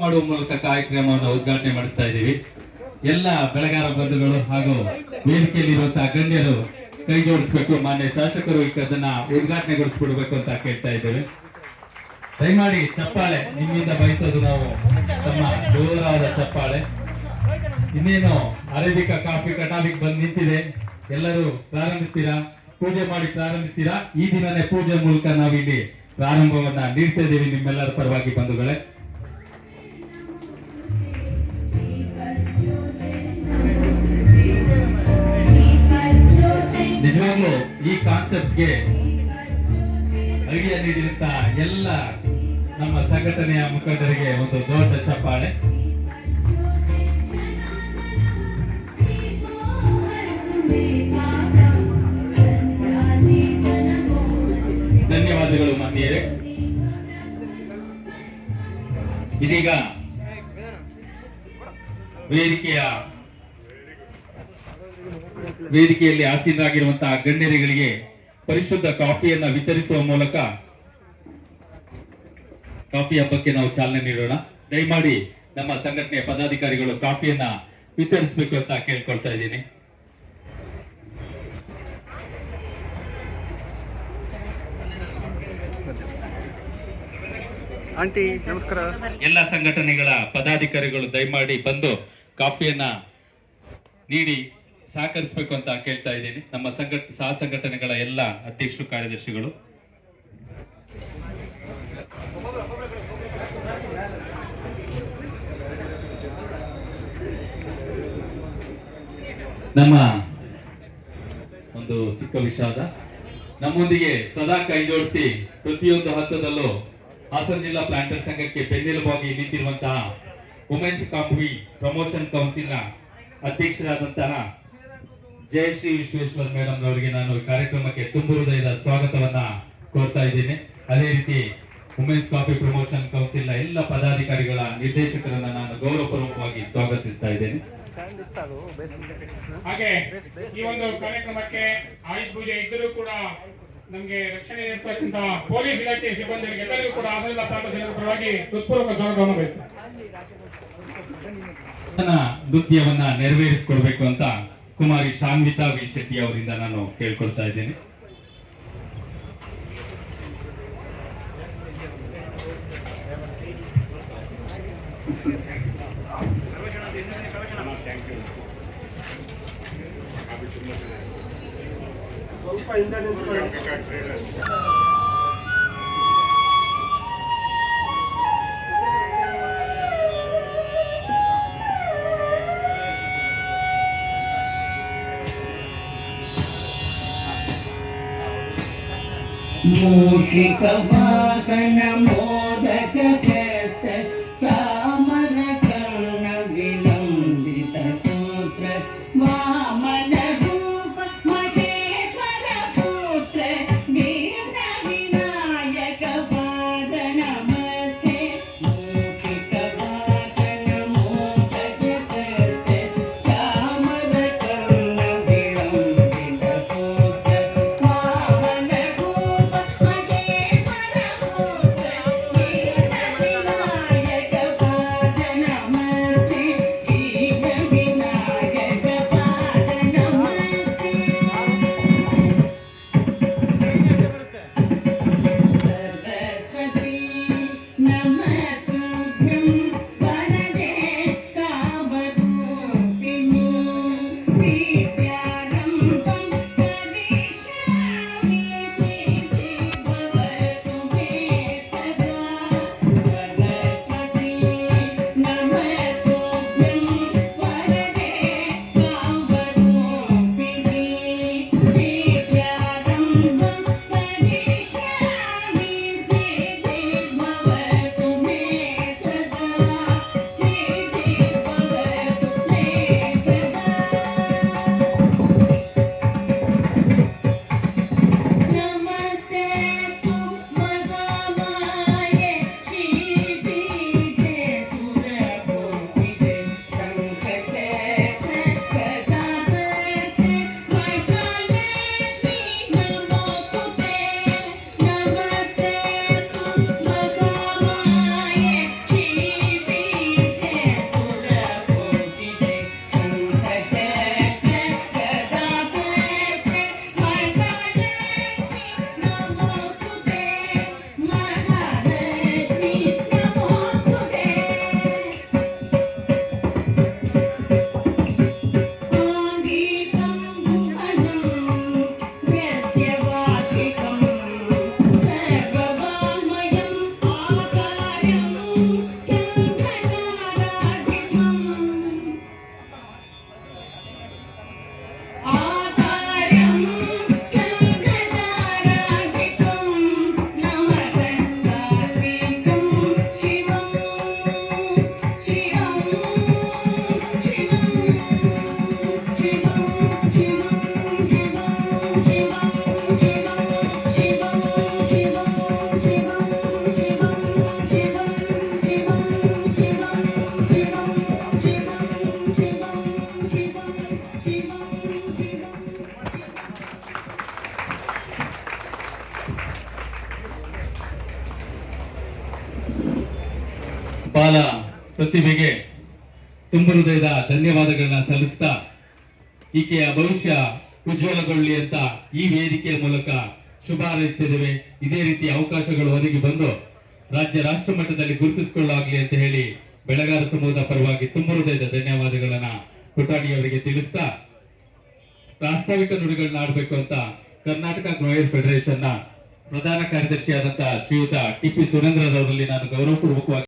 ಮಾಡುವ ಮೂಲಕ ಕಾರ್ಯಕ್ರಮವನ್ನು ಉದ್ಘಾಟನೆ ಮಾಡಿಸ್ತಾ ಇದ್ದೀವಿ. ಎಲ್ಲ ಬೆಳಗಾರ ಬಂಧುಗಳು ಹಾಗೂ ವೇದಿಕೆಯಲ್ಲಿರುವಂತಹ ಗಣ್ಯರು ಕೈ ಜೋಡಿಸ್ಬೇಕು, ಮಾನ್ಯ ಶಾಸಕರು ಅದನ್ನ ಉದ್ಘಾಟನೆಗೊಳಿಸ್ಬಿಡ್ಬೇಕು ಅಂತ ಕೇಳ್ತಾ ಇದ್ದೇವೆ. ದಯಮಾಡಿ ಚಪ್ಪಾಳೆ, ನಿಮ್ಮಿಂದ ಬಯಸೋದು ನಾವು ನಮ್ಮ ಜೋರಾದ ಚಪ್ಪಾಳೆ. ಇನ್ನೇನು ಅರೇಬಿಕ ಕಾಫಿ ಕಟಾವಿಗೆ ಬಂದು ನಿಂತಿದೆ. ಎಲ್ಲರೂ ಪ್ರಾರಂಭಿಸ್ತೀರಾ? ಪೂಜೆ ಮಾಡಿ ಪ್ರಾರಂಭಿಸ್ತೀರಾ? ಈ ದಿನನೇ ಪೂಜೆ ಮೂಲಕ ನಾವಿಲ್ಲಿ ಪ್ರಾರಂಭವನ್ನ ನೀಡ್ತಾ ಇದ್ದೀವಿ ನಿಮ್ಮೆಲ್ಲರ ಪರವಾಗಿ ಬಂಧುಗಳೇ. ನಿಜವಾಗ್ಲೂ ಈ ಕಾನ್ಸೆಪ್ಟ್ಗೆ ಐಡಿಯಾ ನೀಡಿದಂತ ಎಲ್ಲ ನಮ್ಮ ಸಂಘಟನೆಯ ಮುಖಂಡರಿಗೆ ಒಂದು ದೊಡ್ಡ ಚಪ್ಪಾಳೆ. ಧನ್ಯವಾದಗಳು ಮಾನ್ಯರೇ. ಇದೀಗ ವೇದಿಕೆಯ ವೇದಿಕೆಯಲ್ಲಿ ಆಸೀನರಾಗಿರುವಂತಹ ಗಣ್ಯರಿಗಳಿಗೆ ಪರಿಶುದ್ಧ ಕಾಫಿಯನ್ನ ವಿತರಿಸುವ ಮೂಲಕ ಕಾಫಿ ಹಬ್ಬಕ್ಕೆ ನಾವು ಚಾಲನೆ ನೀಡೋಣ. ದಯಮಾಡಿ ನಮ್ಮ ಸಂಘಟನೆಯ ಪದಾಧಿಕಾರಿಗಳು ಕಾಫಿಯನ್ನ ವಿತರಿಸಬೇಕು ಅಂತ ಕೇಳ್ಕೊಳ್ತಾ ಇದ್ದೀನಿ. ಆಂಟಿ ನಮಸ್ಕಾರ. ಎಲ್ಲ ಸಂಘಟನೆಗಳ ಪದಾಧಿಕಾರಿಗಳು ದಯಮಾಡಿ ಬಂದು ಕಾಫಿಯನ್ನ ನೀಡಿ ಸಹಕರಿಸಬೇಕು ಅಂತ ಕೇಳ್ತಾ ಇದ್ದೀನಿ. ನಮ್ಮ ಸಂಘಟ, ಸಹ ಸಂಘಟನೆಗಳ ಎಲ್ಲ ಅಧ್ಯಕ್ಷರು, ಕಾರ್ಯದರ್ಶಿಗಳು. ನಮ್ಮ ಒಂದು ಚಿಕ್ಕ ವಿಷಾದ. ನಮ್ಮೊಂದಿಗೆ ಸದಾ ಕೈ ಜೋಡಿಸಿ ಪ್ರತಿಯೊಂದು ಹಂತದಲ್ಲೂ ಹಾಸನ ಜಿಲ್ಲಾ ಪ್ಲಾಂಟರ್ ಸಂಘಕ್ಕೆ ಬೆನ್ನೆಲುಬಾಗಿ ನಿಂತಿರುವಂತಹ ವುಮೆನ್ಸ್ ಕಾಂಪಿ ಪ್ರಮೋಷನ್ ಕೌನ್ಸಿಲ್ನ ಅಧ್ಯಕ್ಷರಾದಂತಹ ಜಯಶ್ರೀ ವಿಶ್ವೇಶ್ವರ್ ಮೇಡಮ್ ಅವರಿಗೆ ನಾನು ಕಾರ್ಯಕ್ರಮಕ್ಕೆ ತುಂಬು ಹೃದಯದ ಸ್ವಾಗತವನ್ನ ಕೋರ್ತಾ ಇದ್ದೀನಿ. ಅದೇ ರೀತಿ ವುಮೆನ್ಸ್ ಕಾಫಿ ಪ್ರಮೋಷನ್ ಕೌನ್ಸಿಲ್ನ ಎಲ್ಲ ಪದಾಧಿಕಾರಿಗಳ ನಿರ್ದೇಶಕರನ್ನ ನಾನು ಗೌರವಪೂರ್ವಕವಾಗಿ ಸ್ವಾಗತಿಸ್ತಾ ಇದ್ದೇನೆ. ಹಾಗೆ ಈ ಒಂದು ಕಾರ್ಯಕ್ರಮಕ್ಕೆ ಆಯುಧ ಪೂಜೆ ಇದ್ದರೂ ಕೂಡ ನಮಗೆ ರಕ್ಷಣೆ ನೀಡ್ತಕ್ಕಂತ ಪೊಲೀಸ್ ಇಲಾಖೆ ಸಿಬ್ಬಂದಿಗಳಿಗೆ ಎಲ್ಲರಿಗೂ ಕೂಡ ಆಸನದ ಸಂಘದ ಪರವಾಗಿ ಹೃತ್ಪೂರ್ವಕ ಸ್ವಾಗತವನ್ನು ಬಯಸ್ತಾರೆ ನೃತ್ಯವನ್ನ ನೆರವೇರಿಸಿಕೊಡ್ಬೇಕು ಅಂತ ಕುಮಾರಿ ಶಾನ್ವಿತಾ ವಿ ಶೆಟ್ಟಿ ಅವರಿಂದ ನಾನು ಕೇಳ್ಕೊಳ್ತಾ ಇದ್ದೇನೆ. ಸ್ವಲ್ಪ మూషిక భాకణ మోదక చేస్తే ಬಾಲ ಪ್ರತಿಭೆಗೆ ತುಂಬ ಹೃದಯದ ಧನ್ಯವಾದಗಳನ್ನ ಸಲ್ಲಿಸ್ತಾ ಈಕೆಯ ಭವಿಷ್ಯ ಉಜ್ವಲಗೊಳ್ಳಿ ಅಂತ ಈ ವೇದಿಕೆಯ ಮೂಲಕ ಶುಭ ಹಾರೈಸ್ತಿದ್ದೇವೆ. ಇದೇ ರೀತಿ ಅವಕಾಶಗಳು ಒದಗಿ ಬಂದು ರಾಜ್ಯ ರಾಷ್ಟ್ರ ಮಟ್ಟದಲ್ಲಿ ಗುರುತಿಸಿಕೊಳ್ಳಾಗ್ಲಿ ಅಂತ ಹೇಳಿ ಬೆಳಗಾರ ಸಮೂಹದ ಪರವಾಗಿ ತುಂಬ ಹೃದಯದ ಧನ್ಯವಾದಗಳನ್ನ ಕೊಠಾಡಿ ಅವರಿಗೆ ತಿಳಿಸ್ತಾ ಪ್ರಾಸ್ತಾವಿಕ ನುಡಿಗಳನ್ನ ಆಡಬೇಕು ಅಂತ ಕರ್ನಾಟಕ ಗ್ರೋಯರ್ ಫೆಡರೇಷನ್ನ ಪ್ರಧಾನ ಕಾರ್ಯದರ್ಶಿಯಾದಂತಹ ಶ್ರೀಯುತ ಟಿಪಿ ಸುರೇಂದ್ರರವರಲ್ಲಿ ನಾನು ಗೌರವಪೂರ್ವಕವಾಗಿ